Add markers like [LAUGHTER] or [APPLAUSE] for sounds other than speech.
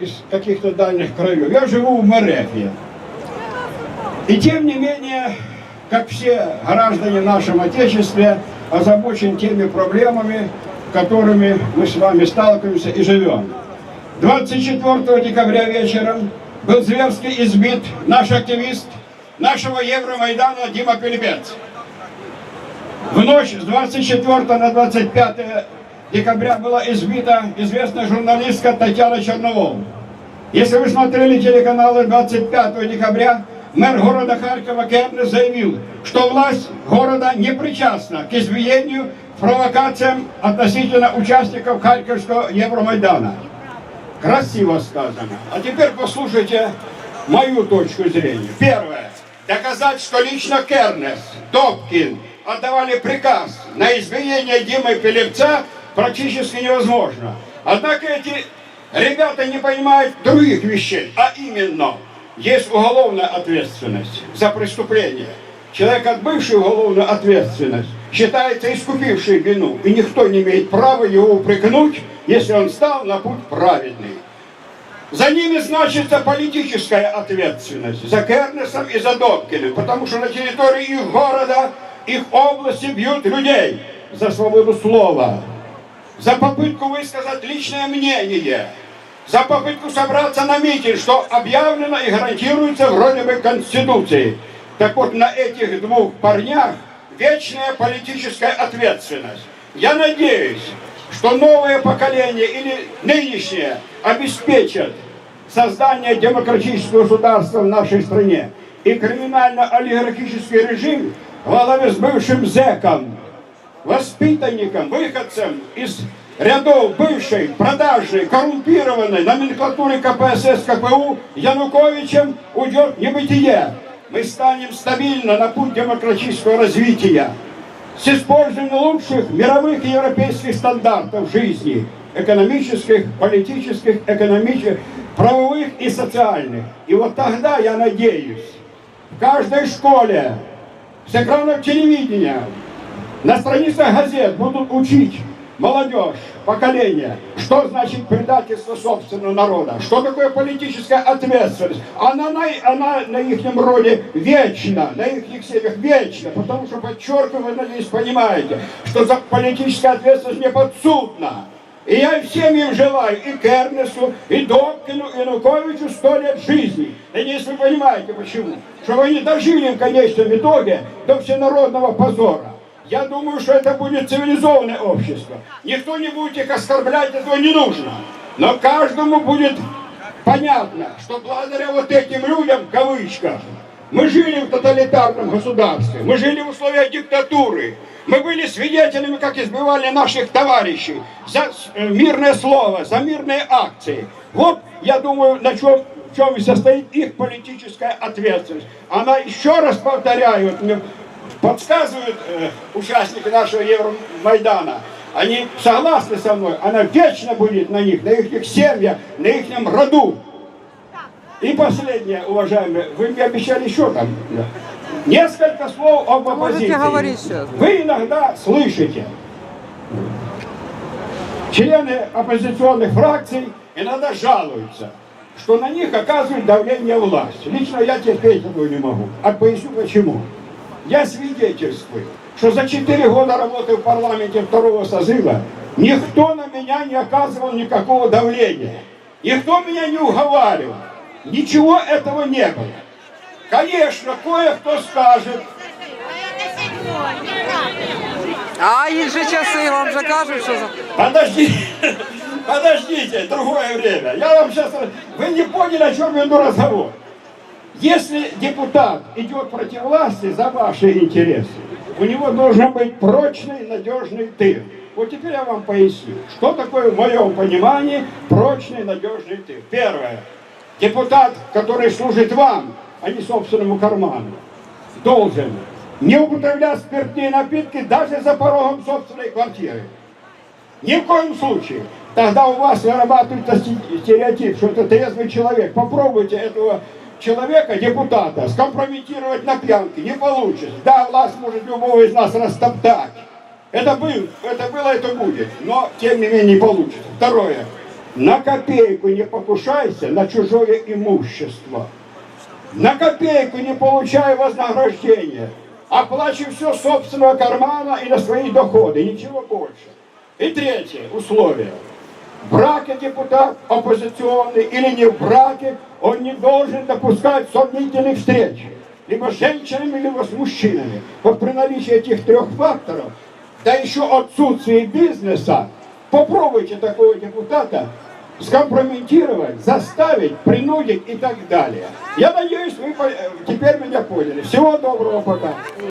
из каких-то дальних краев. Я живу в Мерефе. И тем не менее, как все граждане нашем Отечестве, озабочен теми проблемами, которыми мы с вами сталкиваемся и живем. 24 декабря вечером был зверски избит наш активист нашего Евромайдана Дима Пилипец. В ночь с 24 на 25 декабря была избита известная журналистка Татьяна Черновол. Если вы смотрели телеканалы 25 декабря, мэр города Харькова Кернес заявил, что власть города не причастна к избиению, провокациям относительно участников Харьковского Евромайдана. Красиво сказано. А теперь послушайте мою точку зрения. Первое. Доказать, что лично Кернес, Добкин отдавали приказ на избиение Димы Пелевца практически невозможно. Однако эти ребята не понимают других вещей, а именно, есть уголовная ответственность за преступление. Человек, отбывший уголовную ответственность, считается искупивший вину, и никто не имеет права его упрекнуть, если он стал на путь праведный. За ними значится политическая ответственность, за Кернесом и за Добкиным, потому что на территории их города, их области бьют людей за свободу слова, за попытку высказать личное мнение, за попытку собраться на митинг, что объявлено и гарантируется вроде бы Конституцией. Так вот, на этих двух парнях вечная политическая ответственность. Я надеюсь, что новое поколение или нынешнее обеспечат создание демократического государства в нашей стране. И криминально-олигархический режим во главе с бывшим зэком, воспитанником, выходцем из рядов бывшей, продажной, коррумпированной номенклатуры КПСС, КПУ Януковичем уйдет небытие. Мы станем стабильно на путь демократического развития с использованием лучших мировых и европейских стандартов жизни, экономических, политических, экономических, правовых и социальных. И вот тогда, я надеюсь, в каждой школе, с экранов телевидения, на страницах газет будут учить молодежь, поколение, что значит предательство собственного народа, что такое политическая ответственность. Она на, она на их роде вечна, на их семьях вечна, потому что, подчеркиваю, вы, надеюсь, понимаете, что за политическая ответственность не подсудна. И я всем им желаю, и Кернесу, и Добкину, и Януковичу сто лет жизни. Надеюсь, вы понимаете почему. Чтобы они дожили в конечном итоге до всенародного позора. Я думаю, что это будет цивилизованное общество. Никто не будет их оскорблять, этого не нужно. Но каждому будет понятно, что благодаря вот этим людям, в кавычках, мы жили в тоталитарном государстве, мы жили в условиях диктатуры, мы были свидетелями, как избивали наших товарищей за э, мирное слово, за мирные акции. Вот, я думаю, на чем, в чем и состоит их политическая ответственность. Она, еще раз повторяю, подсказывают э, участники нашего Евромайдана, они согласны со мной, она вечно будет на них, на их семьях, на их роду. И последнее, уважаемые, вы мне обещали еще там несколько слов об оппозиции. Вы иногда слышите, члены оппозиционных фракций иногда жалуются, что на них оказывают давление власти. Лично я терпеть этого не могу. А поясню почему. Я свидетельствую, что за 4 года работы в парламенте второго созыва никто на меня не оказывал никакого давления. Никто меня не уговаривал. Ничего этого не было. Конечно, кое-кто скажет, А інші часи вам же кажуть, що за- подожди, [LAUGHS] подождите, другое время. Я вам сейчас... Вы не поняли, о чем веду разговор. Если депутат идет против власти за ваши интересы, у него должен быть прочный, надежный тыл. Вот теперь я вам поясню, что такое в моем понимании прочный, надежный тыл. Первое. Депутат, который служит вам, а не собственному карману, должен не употреблять спиртные напитки даже за порогом собственной квартиры. Ни в коем случае. Тогда у вас вырабатывается сте- стереотип, что это трезвый человек. Попробуйте этого человека, депутата, скомпрометировать на пьянке. Не получится. Да, власть может любого из нас растоптать. Это, был, это было, это будет. Но, тем не менее, не получится. Второе. На копейку не покушайся на чужое имущество. На копейку не получай вознаграждения. Оплачивай все собственного кармана и на свои доходы, ничего больше. И третье условие. В браке депутат оппозиционный или не в браке, он не должен допускать сомнительных встреч. Либо с женщинами, либо с мужчинами. Вот при наличии этих трех факторов, да еще отсутствие бизнеса, попробуйте такого депутата скомпрометировать, заставить, принудить и так далее. Я надеюсь, вы теперь меня поняли. Всего доброго, пока.